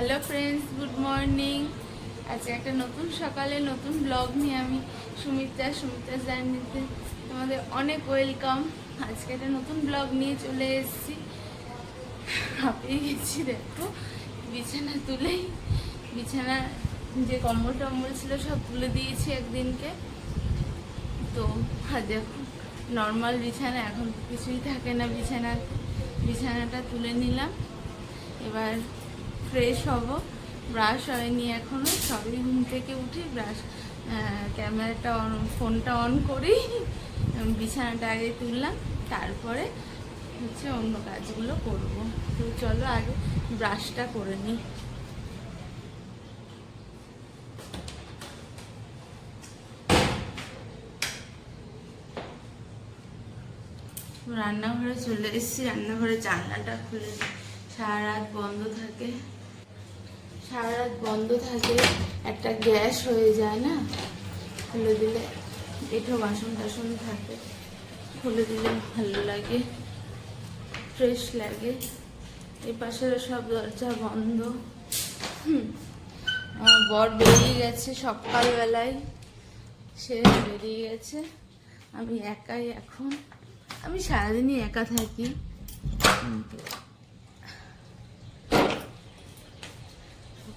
Hello friends, good morning. আজকে একটা নতুন সকালে নতুন ব্লগ নিয়ে আমি সুমিত্রা সুমিত্রা জার্নিতে তোমাদের অনেক ওয়েলকাম। আজকে একটা নতুন ব্লগ নিয়ে চলে এসেছি। হাঁপিয়ে গেছি, দেখো। বিছানা তুলেই, বিছানা যে কম্বল টম্বল ছিল সব তুলে দিয়েছি একদিনকে। তো দেখো নর্মাল বিছানা, এখন কিছুই থাকে না বিছানা বিছানাটা তুলে নিলাম। এবার ফ্রেশ হব। ব্রাশ হয়নি এখনও। সবই ঘুম থেকে উঠি ব্রাশ ক্যামেরাটা অন ফোনটা অন উম, বিছানাটা আগে তুললাম তারপরে হচ্ছে অন্য কাজগুলো করব। তো চলো আগে ব্রাশটা করে নিই। রান্নাঘরে চলে এসেছি। রান্নাঘরে জানলাটা খুলে। সারা রাত বন্ধ থাকে। সারা রাত বন্ধ থাকে একটা গ্যাস হয়ে যায় না? খুলে দিলে এঠো বাসন টাসন থাকে। খুলে দিলে ভালো লাগে ফ্রেশ লাগে। এই পাশের সব দরজা বন্ধ। আমার বর বেরিয়ে গেছে সকালবেলায়। সে বেরিয়ে গেছে। আমি একাই এখন। আমি সারাদিনই একা থাকি।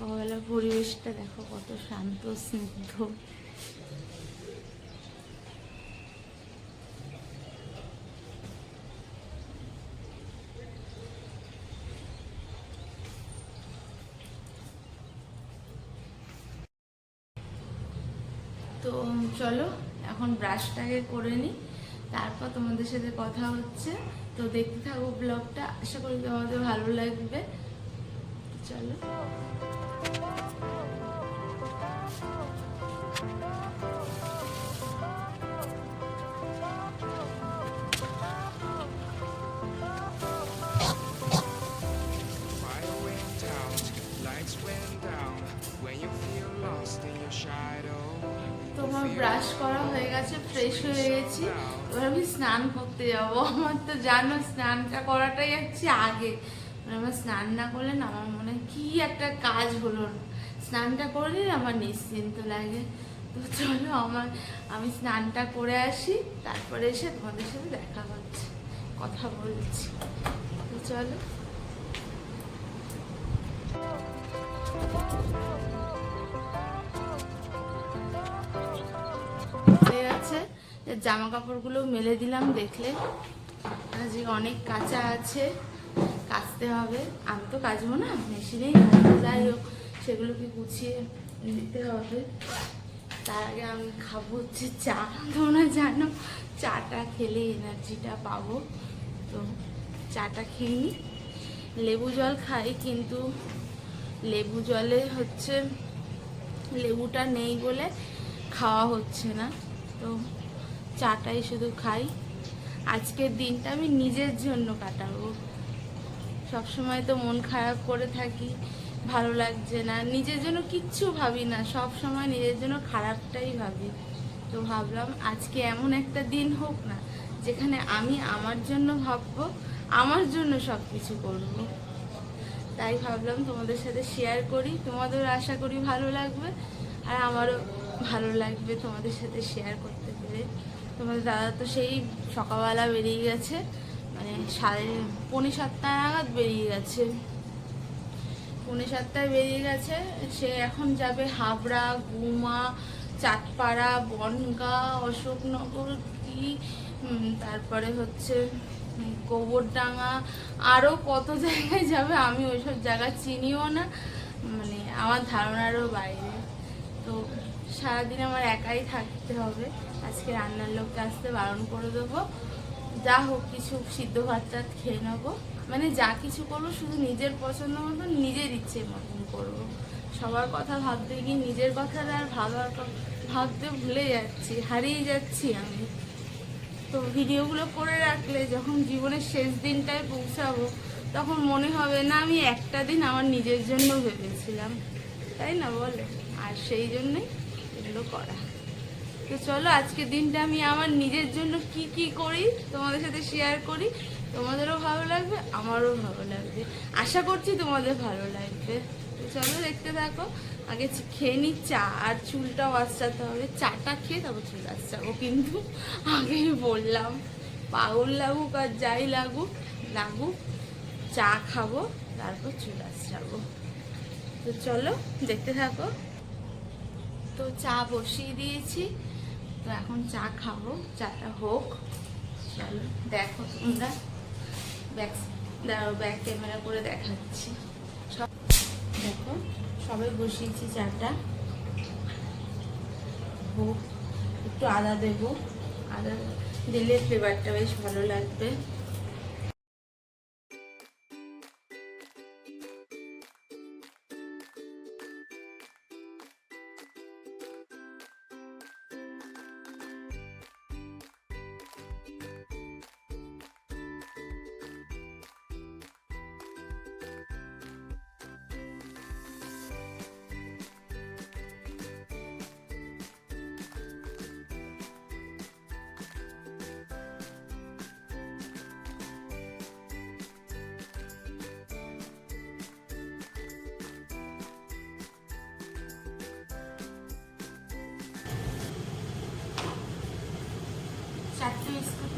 সকালবেলার পরিবেশটা দেখো কত শান্ত, স্নিগ্ধ। তো চলো, এখন ব্রাশটাকে করে নিই তারপর তোমাদের সাথে কথা হচ্ছে। তো দেখতে থাকো ব্লগটা আশা করি তোমাদের ভালো লাগবে। চলো। তোমার ব্রাশ করা হয়ে গেছে ফ্রেশ হয়ে গেছি। এবার আমি স্নান করতে যাব। আমার তো জানো, স্নানটা করাটাই হচ্ছে আগে। আমার স্নান না করলে না, আমার মনে কি একটা কাজ হলো। না স্নানটা করলে আমার নিশ্চিন্ত লাগে। তো চলো আমার, আমি স্নানটা করে আসি, তারপরে এসে তোমাদের সাথে দেখা হচ্ছে, কথা বলছি। তো চলো। জামা কাপড়গুলো মেলে দিলাম দেখলে। আজকে অনেক কাঁচা আছে। কাচতে হবে। আমি তো কাচবো না, মেশিনেই যাই হোক, সেগুলোকে গুছিয়ে নিতে হবে। তার আগে আমি খাব হচ্ছে চা। তোমরা জানো, চাটা খেলে এনার্জিটা পাবো। তো চাটা খেয়ে নিই লেবু জল খাই, কিন্তু লেবু জলে হচ্ছে লেবুটা নেই বলে খাওয়া হচ্ছে না। তো চাটাই শুধু খাই। আজকের দিনটা আমি নিজের জন্য কাটাবো। সবসময় তো মন খারাপ করে থাকি, ভালো লাগছে না। নিজের জন্য কিচ্ছু ভাবি না সব সময় নিজের জন্য খারাপটাই ভাবি। তো ভাবলাম আজকে এমন একটা দিন হোক না, যেখানে আমি আমার জন্য ভাববো, আমার জন্য সব কিছু করব। তাই ভাবলাম তোমাদের সাথে শেয়ার করি। তোমাদের আশা করি ভালো লাগবে, আর আমারও ভালো লাগবে তোমাদের সাথে শেয়ার করতে পেরে। তোমাদের দাদা তো সেই সকালবেলা বেরিয়ে গেছে। মানে সাড়ে পৌনে সাতটা নাগাদ বেরিয়ে গেছে। পৌনে সাতটায় বেরিয়ে গেছে, সে এখন যাবে হাবড়া, গুমা, চাঁদপাড়া, বনগা, অশোকনগর, কি তারপরে হচ্ছে গোবরডাঙ্গা আরও কত জায়গায় যাবে আমি ওইসব জায়গা চিনিও না মানে আমার ধারণারও বাইরে। তো সারাদিন আমার একাই থাকতে হবে, আজকে রান্নার লোককে আসতে বারণ করে দেবো। যা হোক কিছু সিদ্ধ ভাত টাত খেয়ে নেব। মানে যা কিছু করব, শুধু নিজের পছন্দ মতন নিজের ইচ্ছে মতন করব। সবার কথা ভাবতে গিয়ে নিজের কথাটা আর ভাবার ভাবতে ভুলে যাচ্ছি, হারিয়ে যাচ্ছি আমি। তো ভিডিওগুলো করে রাখলে যখন জীবনের শেষ দিনটায় পৌঁছাবো, তখন মনে হবে, না, আমি একটা দিন আমার নিজের জন্য ভেবেছিলাম। তাই না বলে? আর সেই জন্যই এগুলো করা। তো চলো, আজকে দিনটা আমি আমার নিজের জন্য কি কি করি তোমাদের সাথে শেয়ার করি। তোমাদেরও ভালো লাগবে, আমারও ভালো লাগবে। আশা করছি তোমাদের ভালো লাগবে। তো চলো, দেখতে থাকো। আগে খেয়ে নি চা, আর চুলটাও আঁচড়াতে হবে। চাটা খেয়ে তারপর চুল আঁচড়াবো কিন্তু। আগেই বললাম, পাগল লাগুক আর যাই লাগুক লাগুক, চা খাব, তারপর চুল আঁচড়াবো। তো চলো, দেখতে থাকো। তো চা বসিয়ে দিয়েছি। তো এখন চা খাব, চাটা হোক। চলো, দেখো তোমরা। ব্যাক, দাঁড়াও, ব্যাক ক্যামেরা করে দেখাচ্ছি। সব, দেখো সবে বসিয়েছি চাটা। হোক, একটু আদা দেবো। আদা দিলে ফ্লেভারটা বেশ ভালো লাগবে।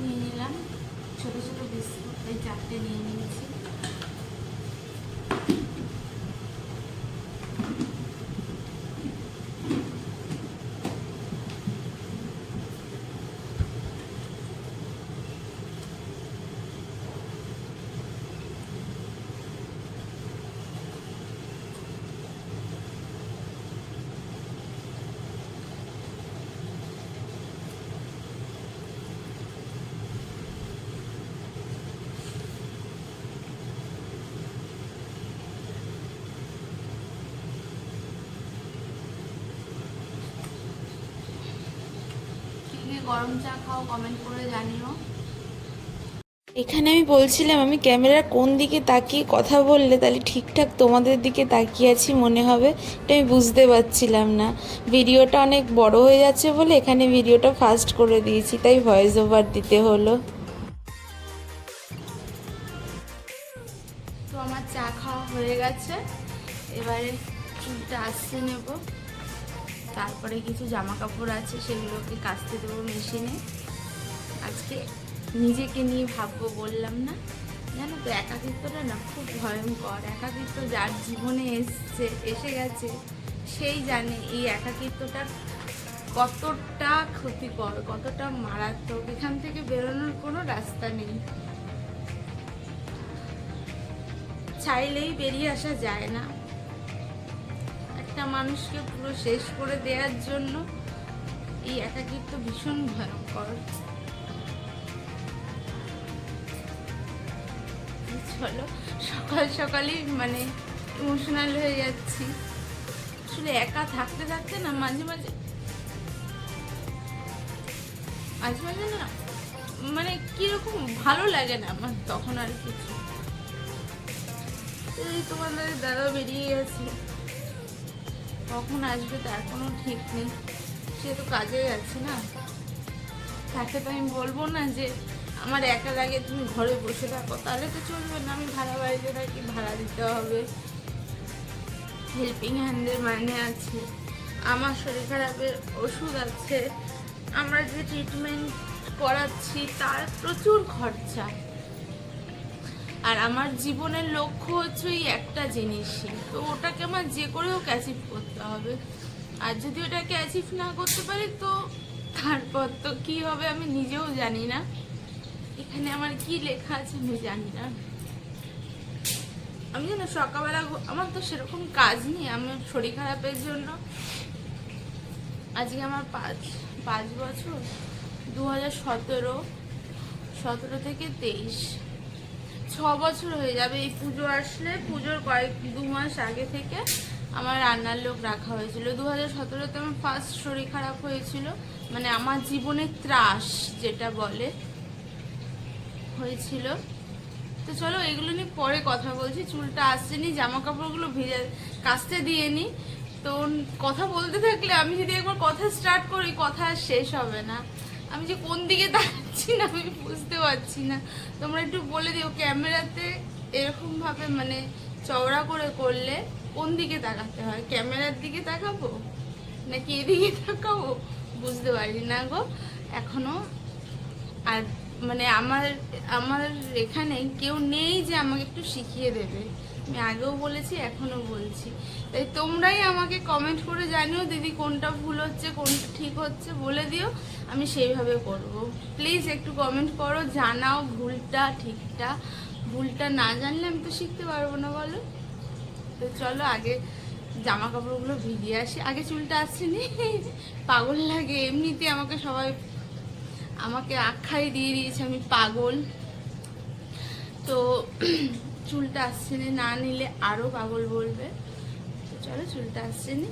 নিয়ে নিলাম। ছোটো ছোটো বিস্কুট এই চারটে নিয়ে নিয়েছি। গরম চা খাও কমেন্ট করে জানিও। এখানে আমি বলছিলাম আমি ক্যামেরার কোন দিকে তাকিয়ে কথা বললে তাহলে ঠিকঠাক তোমাদের দিকে তাকিয়ে আছি মনে হবে এটা আমি বুঝতে পারছিলাম না। ভিডিওটা অনেক বড় হয়ে যাচ্ছে বলে এখানে ভিডিওটা ফাস্ট করে দিয়েছি তাই ভয়েস ওভার দিতে হলো। তো আমার চা খাওয়া হয়ে গেছে এবারে চুলটা আসতে নেব। তারপরে কিছু জামা কাপড় আছে, সেগুলোকে কাচতে দেবো মেশিনে। আজকে নিজেকে নিয়ে ভাববো, বললাম না। জানো তো, একাকিত্বটা না খুব ভয়ঙ্কর। একাকিত্ব যার জীবনে এসছে, এসে গেছে, সেই জানে এই একাকিত্বটা কতটা ক্ষতিকর, কতটা মারাত্মক। এখান থেকে বেরোনোর কোনো রাস্তা নেই। চাইলেই বেরিয়ে আসা যায় না। একটা মানুষকে পুরো শেষ করে দেওয়ার জন্য এই একাকিত্ব ভীষণ ভয়ঙ্কর। চলো, সকাল সকালই মানে ইমোশনাল হয়ে যাচ্ছি। আসলে একা থাকতে থাকতে না, মাঝে মাঝে মাঝে মাঝে না মানে কীরকম ভালো লাগে না আমার তখন আর কিছু। তোমাদের দাদা বেরিয়ে গেছে। কখন আসবে তার কোনো ঠিক নেই। সে তো কাজে যাচ্ছে না। তাকে তো আমি বলব না যে আমার একা লাগে তুমি ঘরে বসে থাকো, তাহলে তো চলবে না। আমি ভাড়া বাড়িতে থাকি, ভাড়া দিতে হবে। হেল্পিং হ্যান্ডের মানে আছে। আমার শরীর খারাপের ওষুধ আছে। আমরা যে ট্রিটমেন্ট করাচ্ছি, তার প্রচুর খরচা। আর আমার জীবনের লক্ষ্য হচ্ছে ওই একটা জিনিসই। তো ওটাকে আমার যে করেও অ্যাচিভ করতে হবে। আর যদি ওটাকে অ্যাচিভ না করতে পারি, তো তারপর তো কি হবে আমি নিজেও জানি না। এখানে আমার কি লেখা আছে আমি জানি না। আমি জানো সকালবেলা আমার তো সেরকম কাজ নেই আমার শরীর খারাপের জন্য। আজকে আমার পাঁচ পাঁচ বছর দু হাজার সতেরো সতেরো থেকে তেইশ। ছ বছর হয়ে যাবে। এই পুজো আসলে পুজোর কয়েক দু মাস আগে থেকে আমার রান্নার লোক রাখা হয়েছিল। দু হাজার সতেরোতে আমার ফার্স্ট শরীর খারাপ হয়েছিল। মানে আমার জীবনে ত্রাস যেটা বলে হয়েছিল। তো চলো এগুলো নিয়ে পরে কথা বলছি। চুলটা আসছে নি জামা কাপড়গুলো ভেজা কাচতে দিয়ে নি। তো কথা বলতে থাকলে আমি যদি একবার কথা স্টার্ট করি, কথা শেষ হবে না। আমি যে কোন দিকে তাকাচ্ছি না, আমি বুঝতে পারছি না। তোমরা একটু বলে দিও, ক্যামেরাতে এরকমভাবে মানে চওড়া করে করলে কোন দিকে তাকাতে হয়? ক্যামেরার দিকে তাকাবো নাকি এদিকে তাকাবো? বুঝতে পারি না গো। এখনও আর মানে আমার আমার এখানে কেউ নেই যে আমাকে একটু শিখিয়ে দেবে। আমি আগেও বলেছি এখনও বলছি। তাই তোমরাই আমাকে কমেন্ট করে জানিও, দিদি কোনটা ভুল হচ্ছে, কোনটা ঠিক হচ্ছে, বলে দিও। আমি সেইভাবে করব। প্লিজ একটু কমেন্ট করো জানাও ভুলটা ঠিকটা। ভুলটা না জানলে আমি তো শিখতে পারব না বলো। তো চলো আগে জামা কাপড়গুলো ভিজিয়ে আসি। আগে চুলটা আসছেনি পাগল লাগে। এমনিতে আমাকে সবাই আমাকে আখ্যাই দিয়ে দিয়েছে আমি পাগল। তো চুলটা আসছে না, নিলে আরও পাগল বলবে। তো চলো চুলটা আসছে নি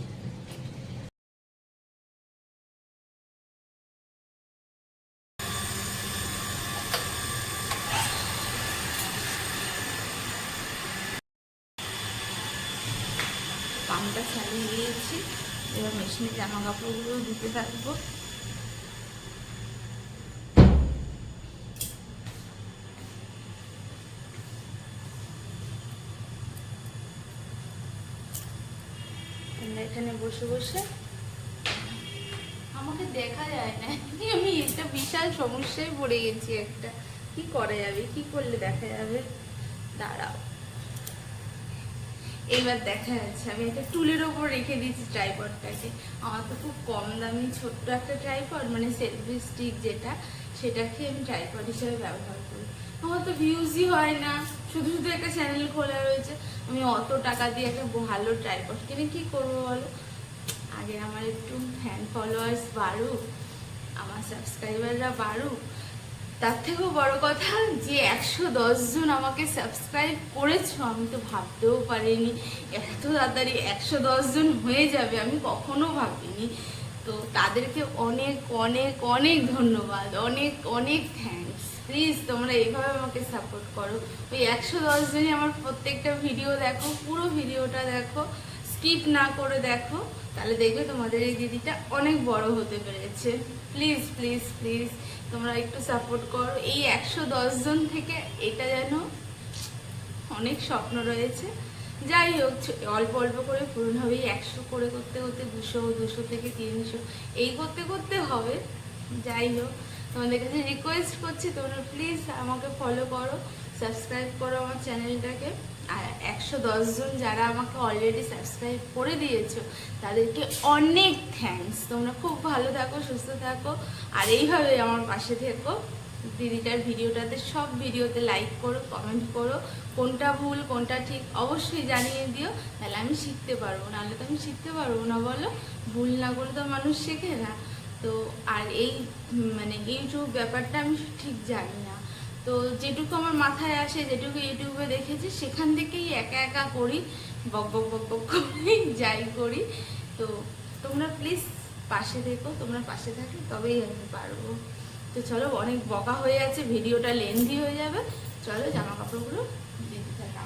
এবার জামা কাপড়গুলো দিতে থাকব। এখানে বসে বসে আমাকে দেখা যায় না। আমি একটা বিশাল সমস্যায় পড়ে গেছি একটা। কি করা যাবে? কি করলে দেখা যাবে? দাঁড়াও। এইবার দেখা যাচ্ছে। আমি একটা টুলের ওপর রেখে দিয়েছি ট্রাইপডটাকে আমার তো খুব কম দামি ছোট্ট একটা ট্রাইপড মানে সেলফি স্টিক যেটা, সেটাকে আমি ট্রাইপড হিসেবে ব্যবহার করি। আমার তো ভিউজই হয় না। শুধু শুধু একটা চ্যানেল খোলা রয়েছে। আমি অত টাকা দিয়ে একটা ভালো ট্রাইপড কিনে কি করব বলো? আগে আমার একটু ফ্যান ফলোয়ার্স বাড়ুক, আমার সাবস্ক্রাইবাররা বাড়ুক তার থেকেও বড় কথা যে একশো জন আমাকে সাবস্ক্রাইব করেছ, আমি তো ভাবতেও পারিনি। এত তাড়াতাড়ি একশো জন হয়ে যাবে, আমি কখনো ভাবিনি। তো তাদেরকে অনেক অনেক অনেক ধন্যবাদ, অনেক অনেক থ্যাঙ্কস প্লিজ তোমরা এইভাবে আমাকে সাপোর্ট করো। ওই একশো জনই আমার প্রত্যেকটা ভিডিও দেখো, পুরো ভিডিওটা দেখো স্কিপ না করে দেখো, তাহলে দেখবে তোমাদের এই দিদিটা অনেক বড় হতে পেরেছে। প্লিজ প্লিজ প্লিজ তোমরা একটু সাপোর্ট করো। এই একশো জন থেকে এটা যেন অনেক স্বপ্ন রয়েছে। যাই হোক অল্প অল্প করে পূরণ হবে। একশো করে করতে করতে দুশো দুশো থেকে তিনশো। এই করতে করতে হবে। যাই হোক, তোমাদের কাছে রিকোয়েস্ট করছি, তোমরা প্লিজ আমাকে ফলো করো সাবস্ক্রাইব করো আমার চ্যানেলটাকে আর একশো জন যারা আমাকে অলরেডি সাবস্ক্রাইব করে দিয়েছ, তাদেরকে অনেক থ্যাঙ্কস তোমরা খুব ভালো থাকো, সুস্থ থাকো। আর এইভাবে আমার পাশে থেকো। দিদিটার ভিডিওটাতে, সব ভিডিওতে লাইক করো কমেন্ট করো। কোনটা ভুল, কোনটা ঠিক অবশ্যই জানিয়ে দিও। তাহলে আমি শিখতে পারব। নাহলে তো আমি শিখতে পারব না, বলো? ভুল না করে তো মানুষ শেখে না। তো, আর এই মানে ইউটিউব ব্যাপারটা আমি ঠিক জানি না। তো যেটুকু আমার মাথায় আসে যেটুকু ইউটিউবে দেখেছি সেখান থেকেই একা একা করি বক বক বক বক করি যাই করি। তো তোমরা প্লিজ পাশে দেখো তোমরা পাশে থাকলে তবেই আমি পারব। তো চলো অনেক বকা হয়ে আছে ভিডিওটা লেন্দি হয়ে যাবে। চলো জামা কাপড়গুলো দিতে থাকি,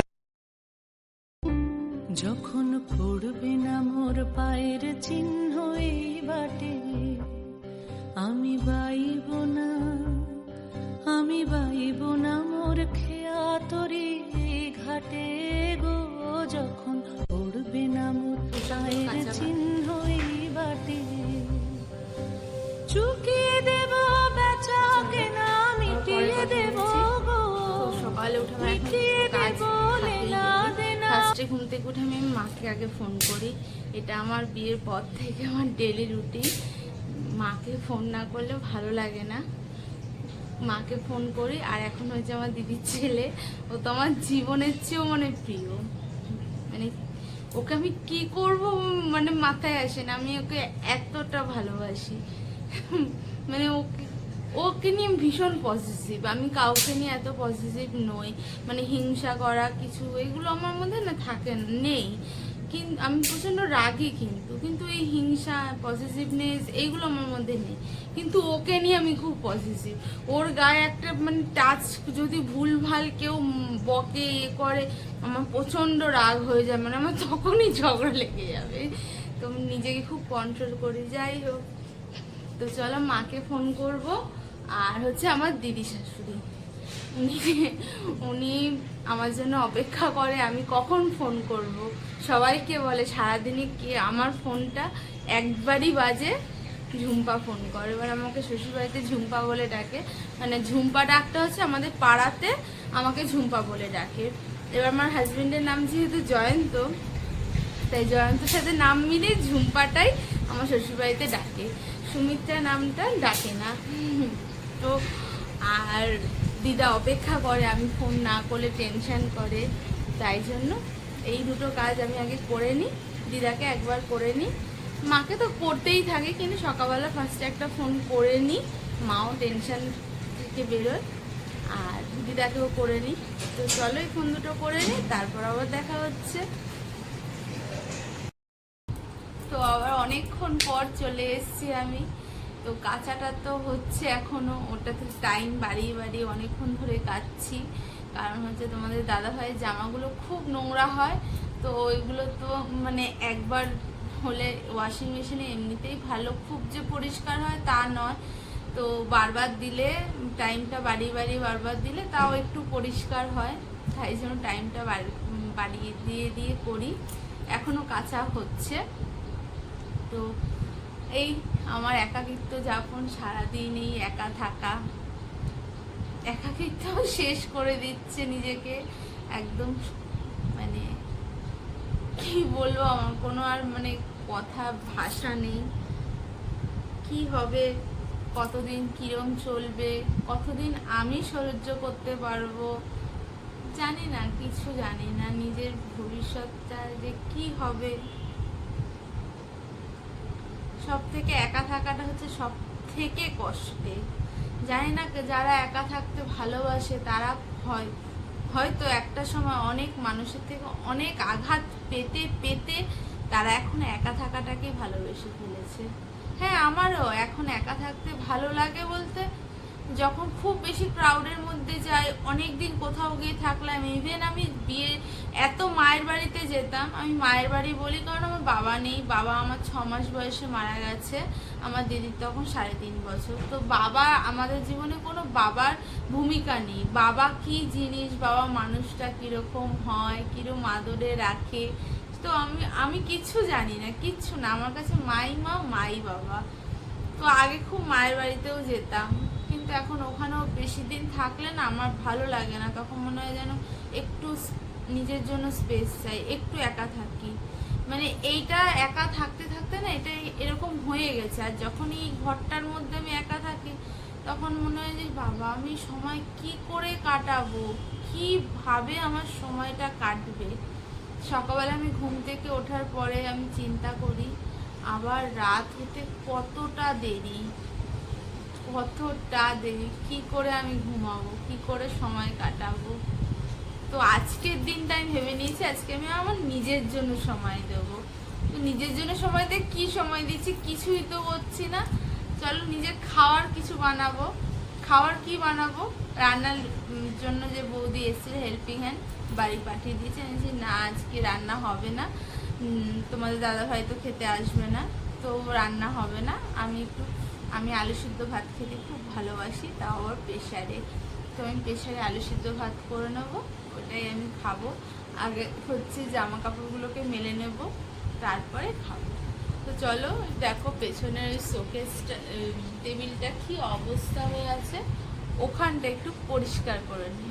মাকে আগে ফোন করি। এটা আমার বিয়ের পর থেকে আমার ডেলি রুটিন মাকে ফোন না করলে ভালো লাগে না। মাকে ফোন করি, আর এখন হয়েছে আমার দিদির ছেলে, ও তো আমার জীবনের চেয়েও মানে প্রিয়। মানে ওকে আমি কি করব মানে মাথায় আসে না। আমি ওকে এতটা ভালোবাসি। মানে ওকে ওকে নিয়ে ভীষণ পজিটিভ আমি কাউকে নিয়ে এত পজিটিভ নই। মানে হিংসা করা, কিছু, এগুলো আমার মধ্যে না থাকে, নেই। কিন্তু আমি প্রচণ্ড রাগি কিন্তু কিন্তু এই হিংসা পজিটিভনেস এইগুলো আমার মধ্যে নেই। কিন্তু ওকে নিয়ে আমি খুব পজিটিভ ওর গায়ে একটা মানে টাচ যদি ভুলভাল কেউ বকে এ করে, আমার প্রচণ্ড রাগ হয়ে যায়। মানে আমার তখনই ঝগড়া লেগে যাবে। তো নিজেকে খুব কন্ট্রোল করি, যাই হোক। তো চলো মাকে ফোন করব। আর হচ্ছে আমার দিদি শাশুড়ি। উনি উনি আমার জন্য অপেক্ষা করে, আমি কখন ফোন করব? সবাইকে বলে, সারাদিনে কে আমার ফোনটা একবারই বাজে? ঝুম্পা ফোন করে। এবার আমাকে শ্বশুরবাড়িতে ঝুম্পা বলে ডাকে। মানে ঝুম্পা ডাকটা হচ্ছে আমাদের পাড়াতে আমাকে ঝুম্পা বলে ডাকে। এবার আমার হাজবেন্ডের নাম যেহেতু জয়ন্ত, তাই জয়ন্তর সাথে নাম মিলে ঝুম্পাটাই আমার শ্বশুরবাড়িতে ডাকে। সুমিত্রা নামটা ডাকে না। তো, আর দিদা অপেক্ষা করে, আমি ফোন না করলে টেনশান করে। তাই জন্য এই দুটো কাজ আমি আগে করে নিই, দিদাকে একবার করে নিই। মাকে তো করতেই থাকে, কিন্তু সকালবেলা ফার্স্টে একটা ফোন করে নিই। মাও টেনশান থেকে বেরোয়, আর দিদাকেও করে নিই। তো চলো এই ফোন দুটো করে নিই, তারপর আবার দেখা হচ্ছে। তো আবার অনেকক্ষণ পর চলে এসেছি আমি। তো কাঁচাটা তো হচ্ছে এখনও, ওটাতে টাইম বাড়িয়ে বাড়িয়ে অনেকক্ষণ ধরে কাচ্ছি কারণ হচ্ছে তোমাদের দাদা ভাইয়ের জামাগুলো খুব নোংরা হয়, তো ওইগুলো তো মানে একবার হলে ওয়াশিং মেশিনে এমনিতেই ভালো। খুব যে পরিষ্কার হয় তা নয়। তো বারবার দিলে টাইমটা বাড়িয়ে বাড়িয়ে বারবার দিলে তাও একটু পরিষ্কার হয়। তাই জন্য টাইমটা বাড়িয়ে দিয়ে দিয়ে করি। এখনও কাঁচা হচ্ছে। তো এই আমার একাকিত্ব যাপন সারাদিন এই একা থাকা। একাকিত্ব শেষ করে দিচ্ছে নিজেকে। একদম মানে কি বলব, আমার কোনো আর মানে কথা, ভাষা নেই। কি হবে? কতদিন কিরম চলবে? কতদিন আমি সহ্য করতে পারব? জানি না, কিছু জানি না। নিজের ভবিষ্যৎটা যে কি হবে? সব থেকে একা থাকাটা হচ্ছে সব থেকে কষ্টে। জানি না যারা একা থাকতে ভালোবাসে তারা হয়, হয়তো একটা সময় অনেক মানুষের থেকে অনেক আঘাত পেতে পেতে তারা এখন একা থাকাটাকে ভালোবেসে ফেলেছে। হ্যাঁ আমারও এখন একা থাকতে ভালো লাগে বলতে যখন খুব বেশি ক্রাউডের মধ্যে যাই অনেক দিন কোথাও গিয়ে থাকলাম ইভেন আমি বিয়ে, এত মায়ের বাড়িতে যেতাম, আমি মায়ের বাড়ি বলি কারণ আমার বাবা নেই, বাবা আমার ছ মাস বয়সে মারা গেছে, আমার দিদির তখন সাড়ে তিন বছর। তো বাবা, আমাদের জীবনে কোনো বাবার ভূমিকা নেই। বাবা কি জিনিস, বাবা মানুষটা কীরকম হয় কীরকম আদরে রাখে, তো আমি আমি কিচ্ছু জানি না, কিচ্ছু না। আমার কাছে মাই মা, মাই বাবা। তো আগে খুব মায়ের বাড়িতেও যেতাম। কিন্তু এখন ওখানেও বেশি দিন থাকলে না আমার ভালো লাগে না। তখন মনে হয় যেন একটু নিজের জন্য স্পেস চাই, একটু একা থাকি। মানে এইটা একা থাকতে থাকতে না এটা এরকম হয়ে গেছে। আর যখন এই ঘরটার মধ্যে আমি একা থাকি, তখন মনে হয় যে বাবা, আমি সময় কি করে কাটাবো? কীভাবে আমার সময়টা কাটবে? সকালবেলা আমি ঘুম থেকে ওঠার পরে আমি চিন্তা করি, আবার রাত হতে কতটা দেরি? কতটা দেরি? কি করে আমি ঘুমাবো? কি করে সময় কাটাবো? তো আজকের দিনটা আমি ভেবে নিয়েছি, আজকে আমি আমার নিজের জন্য সময় দেবো। তো নিজের জন্য সময় দিয়ে কি সময় দিচ্ছি কিছুই তো করছি না। চলো নিজের খাওয়ার কিছু বানাবো। খাওয়ার কি বানাবো? রান্নার জন্য যে বৌদি এসেছিল হেল্পিং হ্যান্ড বাড়ি পাঠিয়ে দিয়েছে। আমি না, আজকে রান্না হবে না। তোমাদের দাদা ভাই তো খেতে আসবে না। তো রান্না হবে না। আমি একটু আমি আলু সিদ্ধ ভাত খেতে খুব ভালোবাসি, তাও আবার প্রেশারে তো আমি প্রেশারে আলু সিদ্ধ ভাত করে নেব, ওটাই আমি খাব। আগে হচ্ছে জামা কাপড়গুলোকে মেলে নেব, তারপরে খাব। তো চলো, দেখো পেছনের ওই শোকেসটা টেবিলটা কী অবস্থা হয়ে আছে। ওখানটা একটু পরিষ্কার করে নিই।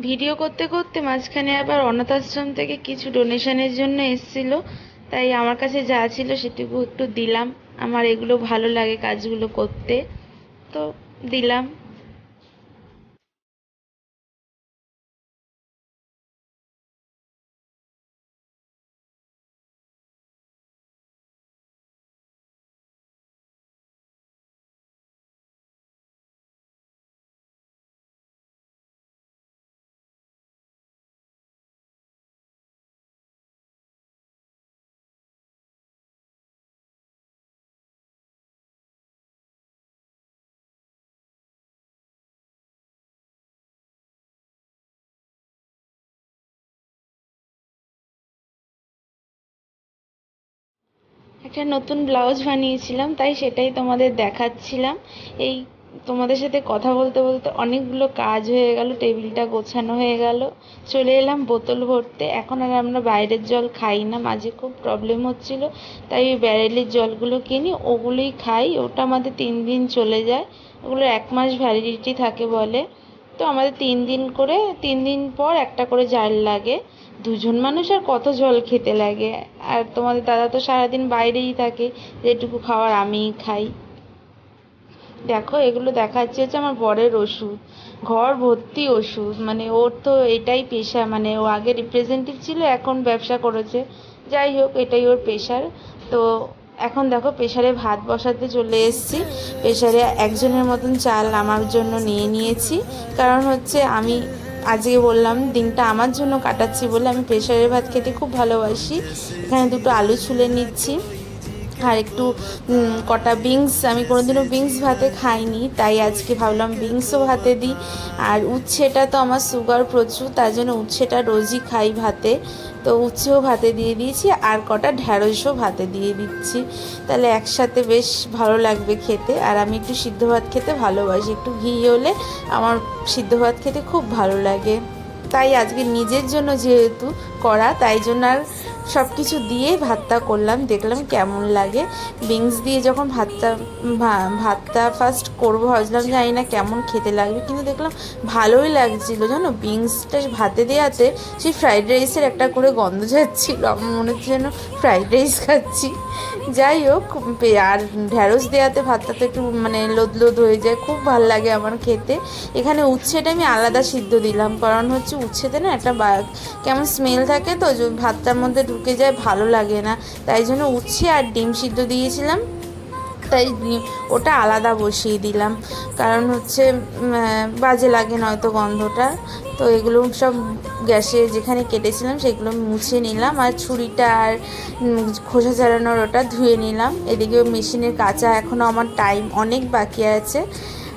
ভিডিও করতে করতে মাঝখানে আবার অনাথ আশ্রম থেকে কিছু ডোনেশনের জন্য এসছিল। তাই আমার কাছে যা ছিল সেটুকু একটু দিলাম। আমার এগুলো ভালো লাগে কাজগুলো করতে। তো দিলাম। একটা নতুন ব্লাউজ বানিয়েছিলাম, তাই সেটাই তোমাদের দেখাচ্ছিলাম। এই তোমাদের সাথে কথা বলতে বলতে অনেকগুলো কাজ হয়ে গেল, টেবিলটা গোছানো হয়ে গেল। চলে এলাম বোতল ভরতে। এখন আর আমরা বাইরের জল খাই না, মাঝে খুব প্রবলেম হচ্ছিল, তাই ওই ব্যারেলের জলগুলো কিনি, ওগুলোই খাই। ওটা আমাদের তিন দিন চলে যায় ওগুলো এক মাস ভ্যালিডিটি থাকে বলে। তো আমাদের তিন দিন করে, তিন দিন পর একটা করে জার লাগে। দুজন মানুষ আর কত জল খেতে লাগে। আর তোমাদের দাদা তো সারাদিন বাইরেই থাকে, যেটুকু খাওয়ার আমিই খাই। দেখো, এগুলো দেখাচ্ছে হচ্ছে আমার বরের ওষুধ। ঘর ভর্তি ওষুধ মানে ওর তো এটাই পেশা মানে ও আগে রিপ্রেজেন্টেটিভ ছিল, এখন ব্যবসা করেছে। যাই হোক, এটাই ওর পেশার। তো এখন দেখো প্রেশারে ভাত বসাতে চলে এসেছি। প্রেশারে একজনের মতন চাল আমার জন্য নিয়ে নিয়েছি। কারণ হচ্ছে আমি আজকে বললাম, দিনটা আমার জন্য কাটাচ্ছি বলে আমি প্রেশারের ভাত খেতে খুব ভালোবাসি। এখানে দুটো আলু ছুলে নিচ্ছি। আর একটু কটা বিনস, আমি কোনোদিনও বিনস ভাতে খাইনি, তাই আজকে ভাবলাম বিনসও ভাতে দিই। আর উচ্ছেটা তো আমার সুগার প্রচুর, তার জন্য উচ্ছেটা রোজই খাই ভাতে। তো উচ্ছেও ভাতে দিয়ে দিয়েছি, আর কটা ঢ্যাঁড়সও ভাতে দিয়ে দিচ্ছি। তাহলে একসাথে বেশ ভালো লাগবে খেতে। আর আমি একটু সিদ্ধ ভাত খেতে ভালোবাসি, একটু ঘি হলে আমার সিদ্ধ ভাত খেতে খুব ভালো লাগে। তাই আজকে নিজের জন্য যেহেতু করা, তাই জন্য আর সব কিছু দিয়ে ভাতটা করলাম। দেখলাম কেমন লাগে। বিনস দিয়ে যখন ভাতটা ভাতটা ফার্স্ট করব ভাবছিলাম, জানি না কেমন খেতে লাগবে। কিন্তু দেখলাম ভালোই লাগছিল, জানো? বিনসটা ভাতে দেওয়াতে সেই ফ্রাইড রাইসের একটা করে গন্ধ যাচ্ছিল। আমার মনে হচ্ছে যেন ফ্রাইড রাইস খাচ্ছি। যাই হোক আর ঢ্যাঁড়স দেওয়াতে ভাতটা তো একটু মানে লোদ লোদ হয়ে যায়। খুব ভালো লাগে আমার খেতে। এখানে উচ্ছেটা আমি আলাদা সিদ্ধ দিলাম। কারণ হচ্ছে উচ্ছেতে না একটা কেমন স্মেল থাকে তো ভাতটার মধ্যে ঢুকে যায়, ভালো লাগে না। তাই জন্য উচ্ছে আর ডিম সিদ্ধ দিয়েছিলাম। তাই ওটা আলাদা বসিয়ে দিলাম। কারণ হচ্ছে বাজে লাগে নয়তো গন্ধটা। তো এগুলো সব গ্যাসে যেখানে কেটেছিলাম, সেগুলো মুছে নিলাম। আর ছুরিটা আর খোসা ছাড়ানোর ওটা ধুয়ে নিলাম। এদিকে মেশিনের কাঁচা এখনও আমার টাইম অনেক বাকি আছে।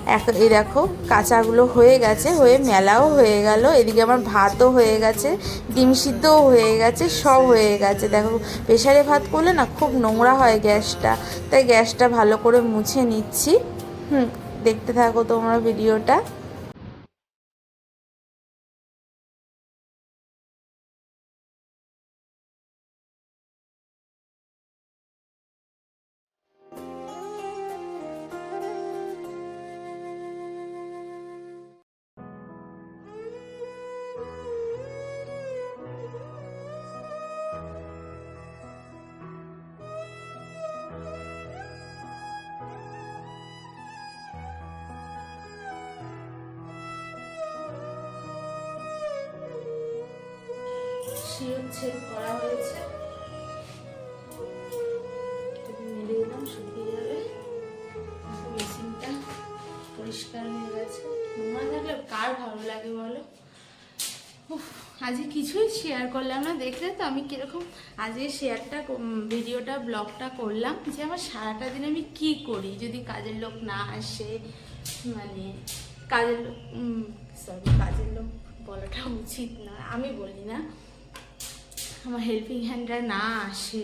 এক এই দেখো, কাঁচাগুলো হয়ে গেছে, হয়ে মেলাও হয়ে গেল। এদিকে আমার ভাতও হয়ে গেছে, ডিম সিদ্ধও হয়ে গেছে, সব হয়ে গেছে। দেখো প্রেশারে ভাত করলে না খুব নোংরা হয় গ্যাসটা। তাই গ্যাসটা ভালো করে মুছে নিচ্ছি। হুম, দেখতে থাকো তোমরা ভিডিওটা। শিরোচ্ছেদ করা হয়েছে। মেলে দিলাম, শুকিয়ে যাবে। মেশিনটা পরিষ্কার হয়ে গেছে। নোংরা থাকলে কার ভালো লাগে বলো? আজকে কিছুই শেয়ার করলাম না। দেখলে তো আমি কীরকম আজকে শেয়ারটা ভিডিওটা ব্লগটা করলাম যে আমার সারাটা দিন আমি কি করি? যদি কাজের লোক না আসে মানে কাজের লোক সরি কাজের লোক বলাটা উচিত না, আমি বলি না। আমার হেল্পিং হ্যান্ডরা না আসে।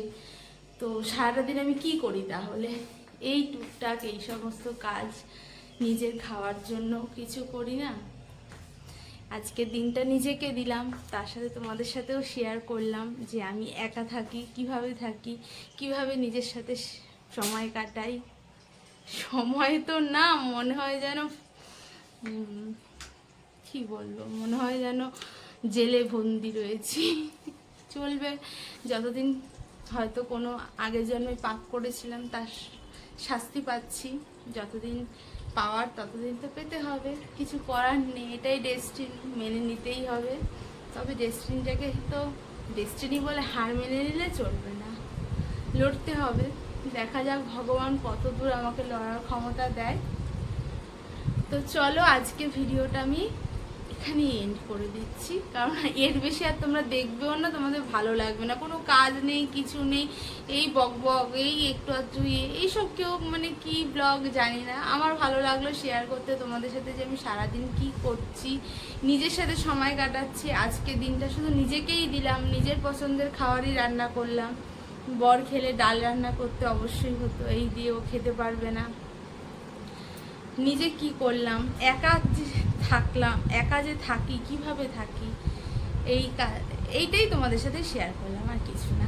তো সারাটা দিন আমি কি করি তাহলে? এই টুকটাক, এই সমস্ত কাজ, নিজের খাওয়ার জন্য কিছু করি না। আজকে দিনটা নিজেকে দিলাম। তার সাথে তোমাদের সাথেও শেয়ার করলাম যে আমি একা থাকি, কীভাবে থাকি, কীভাবে নিজের সাথে সময় কাটাই। সময় তো না, মনে হয় যেন কি বলব? মনে হয় যেন জেলে বন্দি রয়েছি। চলবে। যতদিন হয়তো কোনো আগের জন্মে পাপ করেছিলাম, তার শাস্তি পাচ্ছি। যতদিন পাওয়ার, ততদিন তো পেতে হবে। কিছু করার নেই, এটাই ডেস্টিন মেনে নিতেই হবে। তবে ডেস্টিনটাকে তো ডেস্টিনি বলে হার মেনে নিলে চলবে না। লড়তে হবে। দেখা যাক, ভগবান কত দূর আমাকে লড়ার ক্ষমতা দেয়। তো চলো, আজকে ভিডিওটা আমি এখানে এন্ড করে দিচ্ছি। কারণ এর বেশি আর তোমরা দেখবেও না, তোমাদের ভালো লাগবে না। কোনো কাজ নেই, কিছু নেই, এই বক বক, এই একটু আধটু এইসব কেউ মানে কি ব্লগ জানি না। আমার ভালো লাগল শেয়ার করতে তোমাদের সাথে যে আমি সারাদিন কি করছি, নিজের সাথে সময় কাটাচ্ছি আজকে দিনটা শুধু নিজেকেই দিলাম, নিজের পছন্দের খাবারই রান্না করলাম। বর খেলে ডাল রান্না করতে অবশ্যই হতো, এই দিয়ে ও খেতে পারবে না। নিজে কি করলাম? একা থাকলাম, একা যে থাকি, কীভাবে থাকি, এই এইটাই তোমাদের সাথে শেয়ার করলাম আর কিছু না।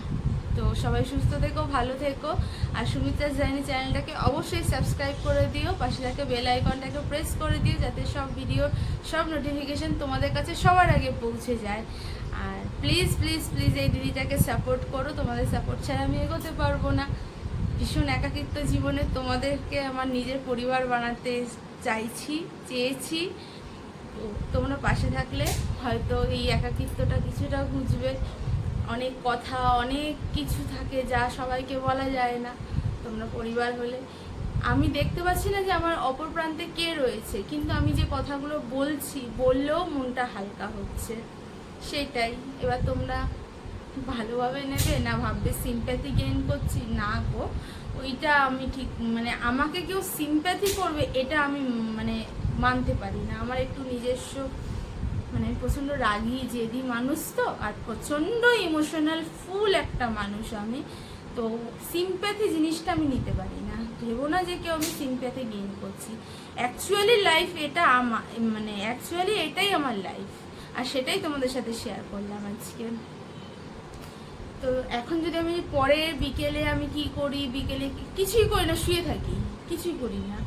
তো সবাই সুস্থ থেকো, ভালো থেকো, আর সুমিত্রা জার্নি চ্যানেলটাকে অবশ্যই সাবস্ক্রাইব করে দিও, পাশে থাকা বেল আইকনটাকে প্রেস করে দিও, যাতে সব ভিডিও সব নোটিফিকেশন তোমাদের কাছে সবার আগে পৌঁছে যায়। আর প্লিজ প্লিজ প্লিজ এই দিদিটাকে সাপোর্ট করো, তোমাদের সাপোর্ট ছাড়া আমি এগোতে পারব না। ভীষণ একাকিত্ব জীবনে তোমাদেরকে আমার নিজের পরিবার বানাতে চাইছি, চেয়েছি। তোমরা পাশে থাকলে হয়তো এই একাকিত্বটা কিছুটা বুঝবে। অনেক কথা, অনেক কিছু থাকে যা সবাইকে বলা যায় না, তোমরা পরিবার হলে। আমি দেখতে পাচ্ছি না যে আমার অপর প্রান্তে কে রয়েছে, কিন্তু আমি যে কথাগুলো বলছি, বললেও মনটা হালকা হচ্ছে। সেটাই। এবার তোমরা ভালোভাবে নেবে না ভাববে সিম্প্যাথি গেইন করছি? না গো। ওইটা আমি ঠিক মানে আমাকে কেউ সিম্প্যাথি করবে, এটা আমি মানে মানতে পারি না। আমার একটু নিজস্ব মানে প্রচণ্ড রাগি, জেদি মানুষ তো, আর প্রচণ্ড ইমোশনাল ফুল একটা মানুষ আমি। তো সিম্প্যাথি জিনিসটা আমি নিতে পারি না। ভেবো না যে কেউ আমি সিম্প্যাথি গেইন করছি। অ্যাকচুয়ালি লাইফ এটা আমার মানে অ্যাকচুয়ালি এটাই আমার লাইফ আর সেটাই তোমাদের সাথে শেয়ার করলাম আজকে। তো এখন যদি আমি পরে বিকেলে আমি কি করি, বিকেলে কিছুই করি না, শুয়ে থাকি। কিছুই করি না।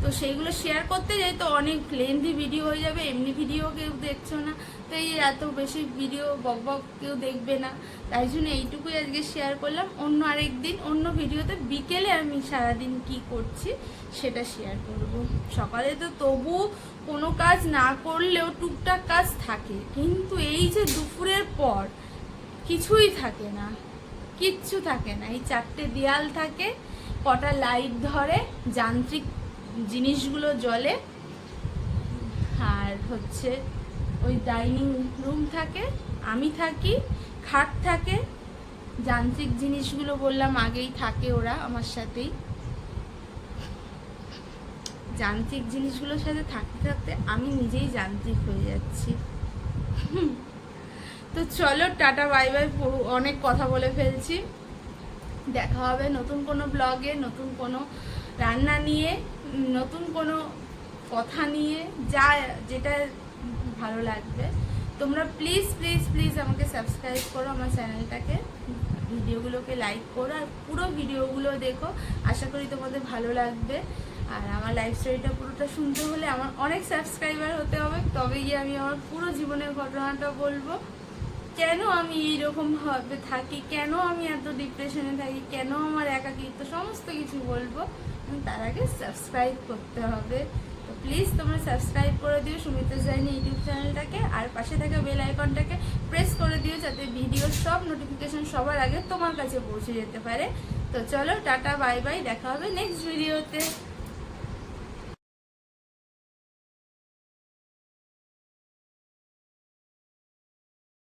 তো সেইগুলো শেয়ার করতে যাই তো অনেক লেন্দি ভিডিও হয়ে যাবে, এমনি ভিডিও কেউ দেখছ না। তো এই এত বেশি ভিডিও বক বক কেউ দেখবে না। তাই জন্য এইটুকুই আজকে শেয়ার করলাম। অন্য আরেক দিন অন্য ভিডিওতে বিকেলে আমি সারাদিন কি করছি সেটা শেয়ার করব। সকালে তো তবু কোনো কাজ না করলেও টুকটাক কাজ থাকে। কিন্তু এই যে দুপুরের পর কিছুই থাকে না, কিচ্ছু থাকে না। এই চারটে দেয়াল থাকে, কটা লাইট ধরে, যান্ত্রিক জিনিসগুলো জলে। আর হচ্ছে ওই ডাইনিং রুম থাকে, আমি থাকি, খাট থাকে। যান্ত্রিক জিনিসগুলো বললাম, আগেই থাকে ওরা আমার সাথেই। যান্ত্রিক জিনিসগুলোর সাথে থাকতে থাকতে আমি নিজেই যান্ত্রিক হয়ে যাচ্ছি। তো চলো, টাটা, বাই বাই অনেক কথা বলে ফেলছি। দেখা হবে নতুন কোনো ব্লগে নতুন কোনো রান্না নিয়ে। নতুন কোনো কথা নিয়ে যা যেটা ভালো লাগবে, তোমরা প্লিজ প্লিজ প্লিজ আমাকে সাবস্ক্রাইব করো আমার চ্যানেলটাকে ভিডিওগুলোকে লাইক করো আর পুরো ভিডিওগুলো দেখো, আশা করি তোমাদের ভালো লাগবে। আর আমার লাইফ স্টোরিটা পুরোটা শুনতে হলে আমার অনেক সাবস্ক্রাইবার হতে হবে, তবে গিয়ে আমি আমার পুরো জীবনের ঘটনাটা বলব। কেন আমি এইরকম ভাবে থাকি? কেন আমি এত ডিপ্রেশনে থাকি? কেন আমার একাকিত্ব? সমস্ত কিছু বলব। কিন্তু তার আগে সাবস্ক্রাইব করতে হবে। তো প্লিজ তোমরা সাবস্ক্রাইব করে দিও সুমিতা জাইনি ইউটিউব চ্যানেলটাকে। আর পাশে থাকা বেল আইকনটাকে প্রেস করে দিও যাতে ভিডিওর সব নোটিফিকেশন সবার আগে তোমার কাছে পৌঁছে যেতে পারে। তো চলো টাটা বাই বাই দেখা হবে নেক্সট ভিডিওতে